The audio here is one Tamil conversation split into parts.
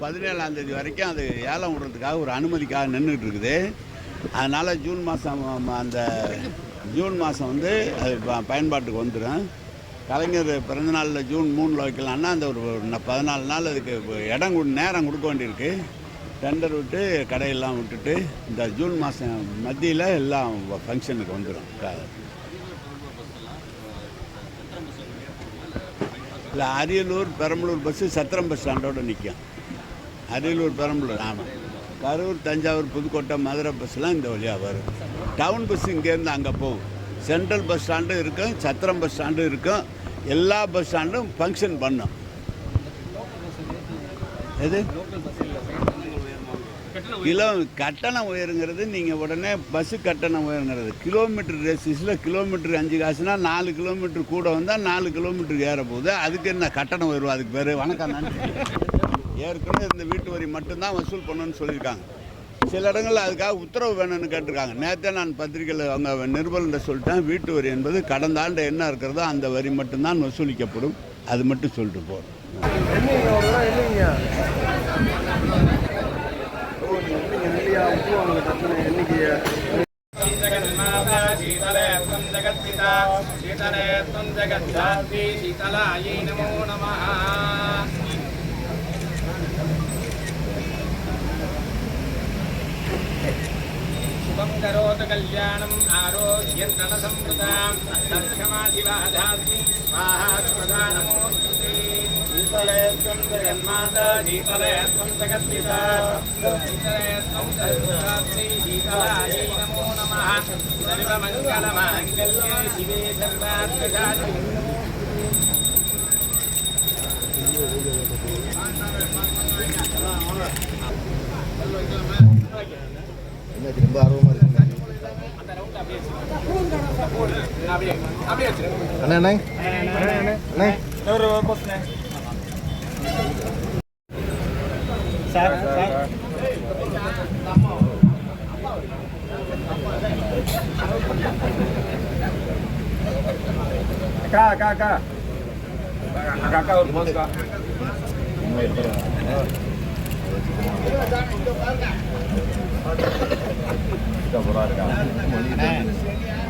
பதினேழாம் தேதி வரைக்கும் அது ஏலம் விடுறதுக்காக ஒரு அனுமதிக்காக நின்றுட்டு இருக்குது அதனால் ஜூன் மாதம் அந்த ஜூன் மாதம் வந்து அது ப- பயன்பாட்டுக்கு வந்துடும் கலைஞர் பிறந்தநாளில் ஜூன் மூணில் வைக்கலான்னா அந்த ஒரு ந- பதினாலு நாள் அதுக்கு இடம் கொடு நேரம் கொடுக்க வேண்டியிருக்கு. டெண்டர் விட்டு கடையெல்லாம் விட்டுட்டு இந்த ஜூன் மாதம் மத்தியில் எல்லாம் ஃபங்க்ஷனுக்கு வந்துடும் இல்லை அரியலூர் பெரம்பலூர் பஸ்ஸு சத்திரம் பஸ் ஸ்டாண்டோட நிற்கும் அரியலூர் பெரம்பலூர் ஆமாம் கரூர் தஞ்சாவூர் புதுக்கோட்டை மதுரை பஸ்லாம் இந்த வழியாக வரும். டவுன் பஸ் இங்கேருந்து அங்கே போகும். சென்ட்ரல் பஸ் ஸ்டாண்டும் இருக்கும் சத்திரம் பஸ் ஸ்டாண்டும் இருக்கும். எல்லா பஸ் ஸ்டாண்டும் ஃபங்க்ஷன் பண்ணும். எது? கிலோ கட்டணம் உயருங்கிறது நீங்கள் உடனே பஸ்ஸு கட்டணம் உயருங்கிறது. கிலோமீட்டர் ரேசிஸில் கிலோமீட்டர் அஞ்சு காசுனா நாலு கிலோமீட்டர் கூட வந்தால் நாலு கிலோமீட்டருக்கு ஏற போகுது அதுக்கு என்ன கட்டணம் உயர்வு? அதுக்கு பேர்? வணக்கம் நன்றி. ஏற்கனவே இந்த வீட்டு வரி மட்டும்தான் வசூல் பண்ணணும்னு சொல்லியிருக்காங்க சில இடங்களில் அதுக்காக உத்தரவு வேணும்னு கேட்டிருக்காங்க நேற்றே நான் பத்திரிக்கையில் அவங்க நிருபர்கிட்ட சொல்லிட்டேன் வீட்டு வரி என்பது கடந்த ஆண்டு என்ன இருக்கிறதோ அந்த வரி மட்டும்தான் வசூலிக்கப்படும் அது மட்டும் சொல்லிட்டு போகிறோம் என்னங்க ஒரு தடவை என்னங்க ஓ நீங்க என்னங்க நெல்லியா உப்பு வாங்க டக்குனு என்னைக்கு जगन्माता शीतले त्वं जगत्पिता शीतले त्वं जगद्धात्री शीतलायै नमो लोककल्याणम् आरोग्यन्तनसंवृताम् लक्ष्यमाधिवाधास्मि स्वाहात्प्रधानमूर्तिः शीतलयत्वं जगन्माता शीतलयत्वं जगत्पिता शीतलयत्वं सर्वदात्री शीतलायै नमो नमः सर्वमङ्गलमाङ्गल्ये शिवे सर्वार्थसाधि Ini jadi baru அண்ணா அண்ணா. அண்ணா. Sir sir. அக்கா அக்கா அக்கா. அக்கா அக்கா ஒரு போஸ்க்கா என்ன என்ன அண்ணா.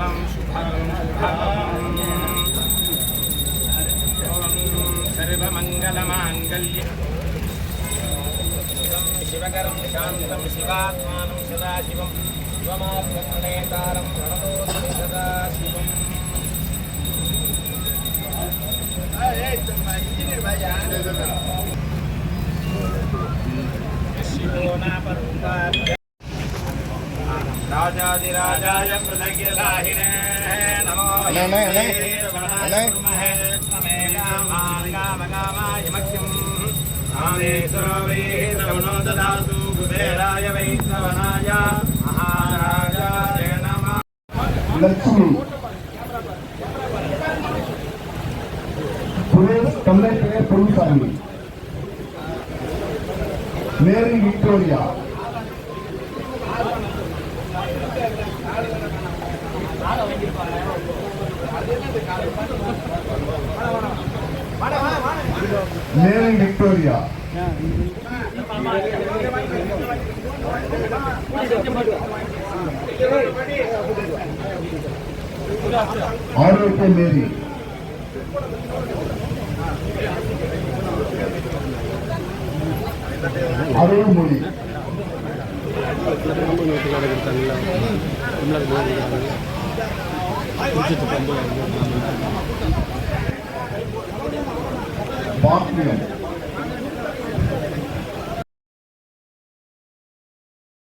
शिवगुं शिवं शुभगुं शुभगम् सर्वमङ्गलमाङ्गल्ये शिवकरं शान्तं शिवात्मानं सदाशिवं शिवमात्मप्रणेतारं प्रणतोऽस्मि सदाशिवम् शिवो नापरूपाभ्य राजाधिराजाय लक्ष्मी। मेरी विक्टोरिया। மேரி விக்டோரியா. ஆரோக்கிய மேரி. அருள்மொழி Bakmıyor.